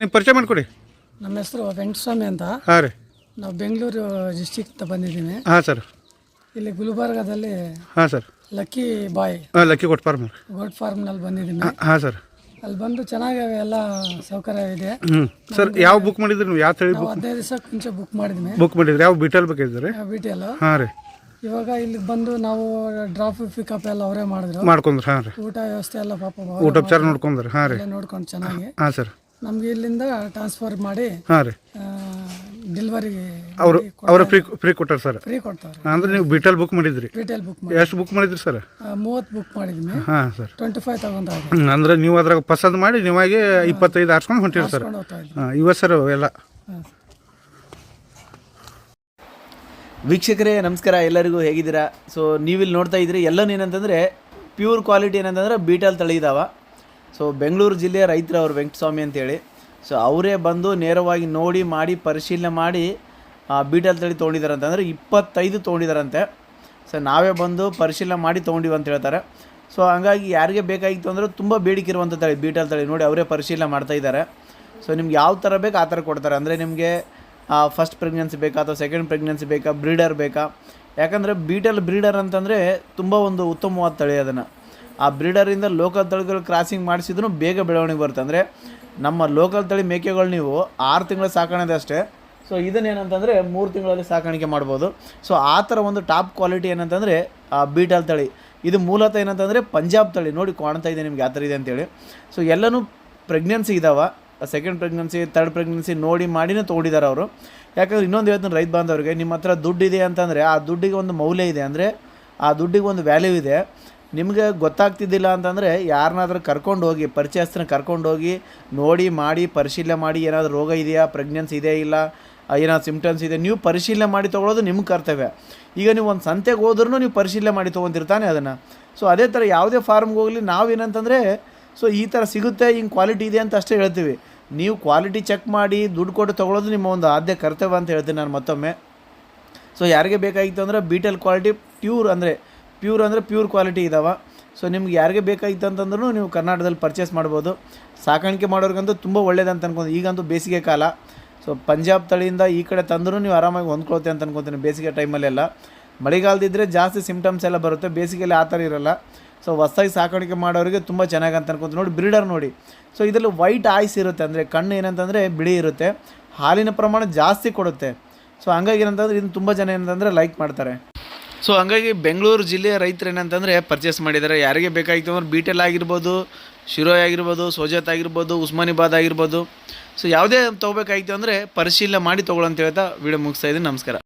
ನೀವು ಪರಿಚಯ ಮಾಡಿಕೊಡಿ. ನಮ್ಮ ಹೆಸರು ವೆಂಕಟಸ್ವಾಮಿ ಅಂತ. ಹಾಂ ರೀ. ನಾವು ಬೆಂಗಳೂರು ಡಿಸ್ಟಿಕ್ ಬಂದಿದ್ದೀವಿ. ಹಾಂ ಸರ್. ಇಲ್ಲಿ ಗುಲ್ಬರ್ಗಾದಲ್ಲಿ ಹಾಂ ಸರ್. ಲಕ್ಕಿ ಬಾಯ್. ಹಾಂ ಲಕ್ಕಿ ಗೋಟ್ ಫಾರ್ಮ್ ಗೋಟ್ ಫಾರ್ಮ್ನಲ್ಲಿ ಬಂದಿದ್ದೀನಿ ಹಾಂ ಸರ್. ಅಲ್ಲಿ ಬಂದು ಚೆನ್ನಾಗಿ ಎಲ್ಲ ಸೌಕರ್ಯ ಇದೆ. ಹ್ಞೂ ಸರ್ ಯಾವ ಬುಕ್ ಮಾಡಿದ್ರು ನೀವು? ಯಾವ ತಳಿ ನಾವು ಬುಕ್ ಹದಿನೈದು ದಿವಸ ಮುಂಚೆ ಬುಕ್ ಮಾಡಿದ್ವಿ. ಬುಕ್ ಮಾಡಿದ್ರಿ. ಯಾವ ಬಿಟಲ್ ಬೇಕಿದ್ರಿ ಬಿ ಟಿ ಎಲ್ ಹಾಂ ರೀ. ಇವಾಗ ಇಲ್ಲಿ ಬಂದು ನಾವು ಡ್ರಾಪ್ ಪಿಕಪ್ ಎಲ್ಲ ಅವರೇ ಮಾಡಿದ್ರು. ಮಾಡ್ಕೊಂಡ್ರಿ ಹಾಂ ರೀ. ಊಟ ವ್ಯವಸ್ಥೆ ಎಲ್ಲ ಪಾಪ ಊಟ ಉಪಚಾರ ನೋಡ್ಕೊಂಡ್ರಿ ಹಾಂ ರೀ. ನೋಡ್ಕೊಂಡು ಚೆನ್ನಾಗಿ. ಹಾಂ ಸರ್. ನಮ್ಗೆ ಇಲ್ಲಿಂದ ಟ್ರಾನ್ಸ್ಫರ್ ಮಾಡಿ ಹಾಂ ರೀ. ಡೆಲಿವರಿಗೆ ಅವರು ಅವರ ಫ್ರೀ ಫ್ರೀ ಕೊಟ್ಟಾರ ಸರ್? ಫ್ರೀ ಕೊಡ್ತಾರೆ. ಅಂದ್ರೆ ನೀವು ಬಿಟಲ್ ಬುಕ್ ಮಾಡಿದ್ರಿ? ಬಿಟಲ್ ಬುಕ್ ಮಾಡಿ ಎಷ್ಟು ಬುಕ್ ಮಾಡಿದ್ರಿ ಸರ್? ಮೂವತ್ತು ಬುಕ್ ಮಾಡಿದ್ವಿ. ಹಾಂ ಸರ್. ಟ್ವೆಂಟಿ ಫೈವ್ ತಗೊಂಡಾಗ ಹ್ಞೂ ಅಂದ್ರೆ ನೀವು ಅದ್ರಾಗ ಪಸಂದ್ ಮಾಡಿ ನೀವಾಗೆ ಇಪ್ಪತ್ತೈದು ಆರ್ಸ್ಕೊಂಡು ಹೊಂಟಿರಿ ಸರ್. ಕರ್ಕೊಂಡು ಹೋಗ್ತಾ ಇದ್ವಿ. ಹಾಂ ಇವ ಸರ್ ಎಲ್ಲ ಹಾಂ. ವೀಕ್ಷಕರೇ ನಮಸ್ಕಾರ. ಎಲ್ಲರಿಗೂ ಹೇಗಿದ್ದೀರಾ? ಸೊ ನೀವಿಲ್ಲಿ ನೋಡ್ತಾ ಇದ್ರಿ ಎಲ್ಲನೂ ಏನಂತಂದರೆ ಪ್ಯೂರ್ ಕ್ವಾಲಿಟಿ ಏನಂತಂದ್ರೆ ಬೀಟಲ್ ತಳಿ ಇದಾವ ಸೊ ಬೆಂಗಳೂರು ಜಿಲ್ಲೆಯ ರೈತರು ಅವರು ವೆಂಕಟಸ್ವಾಮಿ ಅಂತೇಳಿ. ಸೊ ಅವರೇ ಬಂದು ನೇರವಾಗಿ ನೋಡಿ, ಮಾಡಿ, ಪರಿಶೀಲನೆ ಮಾಡಿ ಬೀಟಲ್ ತಳಿ ತೊಗೊಂಡಿದ್ದಾರೆ ಅಂತಂದರೆ ಇಪ್ಪತ್ತೈದು ತೊಗೊಂಡಿದ್ದಾರಂತೆ. ಸೊ ನಾವೇ ಬಂದು ಪರಿಶೀಲನೆ ಮಾಡಿ ತೊಗೊಂಡಿವಿ ಅಂತ ಹೇಳ್ತಾರೆ. ಸೊ ಹಂಗಾಗಿ ಯಾರಿಗೆ ಬೇಕಾಗಿತ್ತು ಅಂದರೆ ತುಂಬ ಬೇಡಿಕೆ ಇರುವಂಥ ತಳಿ ಬೀಟಲ್ ತಳಿ ನೋಡಿ, ಅವರೇ ಪರಿಶೀಲನೆ ಮಾಡ್ತಾ ಇದ್ದಾರೆ. ಸೊ ನಿಮ್ಗೆ ಯಾವ ಥರ ಬೇಕು ಆ ಥರ ಕೊಡ್ತಾರೆ. ಅಂದರೆ ನಿಮಗೆ ಫಸ್ಟ್ ಪ್ರೆಗ್ನೆನ್ಸಿ ಬೇಕಾ ಅಥವಾ ಸೆಕೆಂಡ್ ಪ್ರೆಗ್ನೆನ್ಸಿ ಬೇಕಾ? ಬ್ರೀಡರ್ ಬೇಕಾ? ಯಾಕಂದರೆ ಬೀಟಲ್ ಬ್ರೀಡರ್ ಅಂತಂದರೆ ತುಂಬ ಒಂದು ಉತ್ತಮವಾದ ತಳಿ ಅದನ್ನು. ಆ ಬ್ರೀಡರಿಂದ ಲೋಕಲ್ ತಳಿಗಳು ಕ್ರಾಸಿಂಗ್ ಮಾಡಿಸಿದ್ರು ಬೇಗ ಬೆಳವಣಿಗೆ ಬರುತ್ತೆ. ಅಂದರೆ ನಮ್ಮ ಲೋಕಲ್ ತಳಿ ಮೇಕೆಗಳು ನೀವು ಆರು ತಿಂಗಳ ಸಾಕಾಣದೆ ಅಷ್ಟೇ. ಸೊ ಇದನ್ನೇನಂತಂದರೆ ಮೂರು ತಿಂಗಳಲ್ಲಿ ಸಾಕಾಣಿಕೆ ಮಾಡ್ಬೋದು. ಸೊ ಆ ಥರ ಒಂದು ಟಾಪ್ ಕ್ವಾಲಿಟಿ ಏನಂತಂದರೆ, ಆ ಬೀಟಲ್ ತಳಿ. ಇದು ಮೂಲತಃ ಏನಂತಂದರೆ ಪಂಜಾಬ್ ತಳಿ. ನೋಡಿ, ಕಾಣ್ತಾ ಇದೆ ನಿಮ್ಗೆ ಯಾವ ಥರ ಇದೆ ಅಂತೇಳಿ. ಸೊ ಎಲ್ಲನೂ ಪ್ರೆಗ್ನೆನ್ಸಿ ಇದಾವೆ. ಸೆಕೆಂಡ್ ಪ್ರೆಗ್ನೆನ್ಸಿ ತರ್ಡ್ ಪ್ರೆಗ್ನೆನ್ಸಿ ನೋಡಿ ಮಾಡಿನೇ ತೊಗೊಂಡಿದ್ದಾರೆ ಅವರು. ಯಾಕಂದ್ರೆ ಇನ್ನೊಂದು ಹೇಳ್ತೀನಿ ರೈತ ಬಾಂಧವ್ರಿಗೆ, ನಿಮ್ಮ ಹತ್ರ ದುಡ್ಡಿದೆ ಅಂತಂದರೆ, ಆ ದುಡ್ಡಿಗೆ ಒಂದು ಮೌಲ್ಯ ಇದೆ. ಅಂದರೆ ಆ ದುಡ್ಡಿಗೆ ಒಂದು ವ್ಯಾಲ್ಯೂ ಇದೆ. ನಿಮಗೆ ಗೊತ್ತಾಗ್ತಿದ್ದಿಲ್ಲ ಅಂತಂದರೆ ಯಾರನ್ನಾದರೂ ಕರ್ಕೊಂಡು ಹೋಗಿ ಪರಿಚಯಸ್ಥನ ಕರ್ಕೊಂಡು ಹೋಗಿ, ನೋಡಿ, ಮಾಡಿ, ಪರಿಶೀಲನೆ ಮಾಡಿ, ಏನಾದರೂ ರೋಗ ಇದೆಯಾ ಪ್ರೆಗ್ನೆನ್ಸ್ ಇದೆಯಾ ಇಲ್ಲ, ಏನಾದ್ರು ಸಿಮ್ಟಮ್ಸ್ ಇದೆ, ನೀವು ಪರಿಶೀಲನೆ ಮಾಡಿ ತೊಗೊಳೋದು ನಿಮ್ಮ ಕರ್ತವ್ಯ. ಈಗ ನೀವು ಒಂದು ಸಂತೆಗೆ ಹೋದ್ರೂ ನೀವು ಪರಿಶೀಲನೆ ಮಾಡಿ ತೊಗೊಂತಿರ್ತಾನೆ ಅದನ್ನು. ಸೊ ಅದೇ ಥರ ಯಾವುದೇ ಫಾರ್ಮ್ಗೆ ಹೋಗಲಿ ನಾವೇನಂತಂದರೆ ಸೊ ಈ ಥರ ಸಿಗುತ್ತೆ, ಹಿಂಗೆ ಕ್ವಾಲಿಟಿ ಇದೆ ಅಂತ ಅಷ್ಟೇ ಹೇಳ್ತೀವಿ. ನೀವು ಕ್ವಾಲಿಟಿ ಚೆಕ್ ಮಾಡಿ, ದುಡ್ಡು ಕೊಟ್ಟು ತೊಗೊಳೋದು ನಿಮ್ಮ ಒಂದು ಆದ್ಯ ಕರ್ತವ್ಯ ಅಂತ ಹೇಳ್ತೀನಿ ನಾನು ಮತ್ತೊಮ್ಮೆ. ಸೊ ಯಾರಿಗೆ ಬೇಕಾಗಿತ್ತು ಅಂದರೆ ಬೀಟಲ್ ಕ್ವಾಲಿಟಿ ಪ್ಯೂರ್ ಅಂದರೆ ಪ್ಯೂರ್ ಅಂದರೆ ಪ್ಯೂರ್ ಕ್ವಾಲಿಟಿ ಇದಾವೆ. ಸೊ ನಿಮ್ಗೆ ಯಾರಿಗೆ ಬೇಕಾಗಿತ್ತು ಅಂತಂದ್ರೂ ನೀವು ಕರ್ನಾಟಕದಲ್ಲಿ ಪರ್ಚೇಸ್ ಮಾಡ್ಬೋದು. ಸಾಕಾಣಿಕೆ ಮಾಡೋರಿಗಂತೂ ತುಂಬ ಒಳ್ಳೇದಂತ ಅನ್ಕೊಂಡು ಈಗಂತೂ ಬೇಸಿಗೆ ಕಾಲ. ಸೊ ಪಂಜಾಬ್ ತಳಿಯಿಂದ ಈ ಕಡೆ ತಂದರೂ ನೀವು ಆರಾಮಾಗಿ ಹೊಂದ್ಕೊಳ್ತೆ ಅಂತ ಅನ್ಕೊತೀನಿ ಬೇಸಿಗೆ ಟೈಮಲ್ಲೆಲ್ಲ ಮಳೆಗಾಲದಿದ್ದರೆ ಜಾಸ್ತಿ ಸಿಂಪ್ಟಮ್ಸ್ ಎಲ್ಲ ಬರುತ್ತೆ. ಬೇಸಿಗೆಯಲ್ಲಿ ಆ ಥರ ಇರಲ್ಲ. ಸೊ ಹೊಸ್ದಾಗಿ ಸಾಕಾಣಿಕೆ ಮಾಡೋರಿಗೆ ತುಂಬ ಚೆನ್ನಾಗಿ ಅಂತ ಅನ್ಕೊಂತೀನಿ. ನೋಡಿ ಬ್ರೀಡರ್ ನೋಡಿ. ಸೊ ಇದರಲ್ಲಿ ವೈಟ್ ಆಯ್ಸ್ ಇರುತ್ತೆ ಅಂದರೆ, ಕಣ್ಣು ಏನಂತಂದರೆ ಬಿಳಿ ಇರುತ್ತೆ. ಹಾಲಿನ ಪ್ರಮಾಣ ಜಾಸ್ತಿ ಕೊಡುತ್ತೆ. ಸೊ ಹಂಗಾಗಿ ಏನಂತಂದ್ರೆ ಇದನ್ನು ತುಂಬ ಜನ ಏನಂತಂದರೆ ಲೈಕ್ ಮಾಡ್ತಾರೆ. ಸೊ ಹಂಗಾಗಿ ಬೆಂಗಳೂರು ಜಿಲ್ಲೆಯ ರೈತರು ಏನಂತಂದರೆ ಪರ್ಚೇಸ್ ಮಾಡಿದ್ದಾರೆ. ಯಾರಿಗೆ ಬೇಕಾಗಿತ್ತು ಅಂದ್ರೆ ಬೀಟೆಲ್ ಆಗಿರ್ಬೋದು ಶಿರೋಯ್ ಆಗಿರ್ಬೋದು ಸೋಜತ್ ಆಗಿರ್ಬೋದು ಉಸ್ಮಾನಿಬಾದ್ ಆಗಿರ್ಬೋದು. ಸೊ ಯಾವುದೇ ತೊಗೋಬೇಕಾಗಿತ್ತು ಅಂದರೆ ಪರಿಶೀಲನೆ ಮಾಡಿ ತೊಗೊಳ್ಳೋ ಅಂತ ಹೇಳ್ತಾ ವಿಡಿಯೋ ಮುಗಿಸ್ತಾ ಇದ್ದೀನಿ. ನಮಸ್ಕಾರ.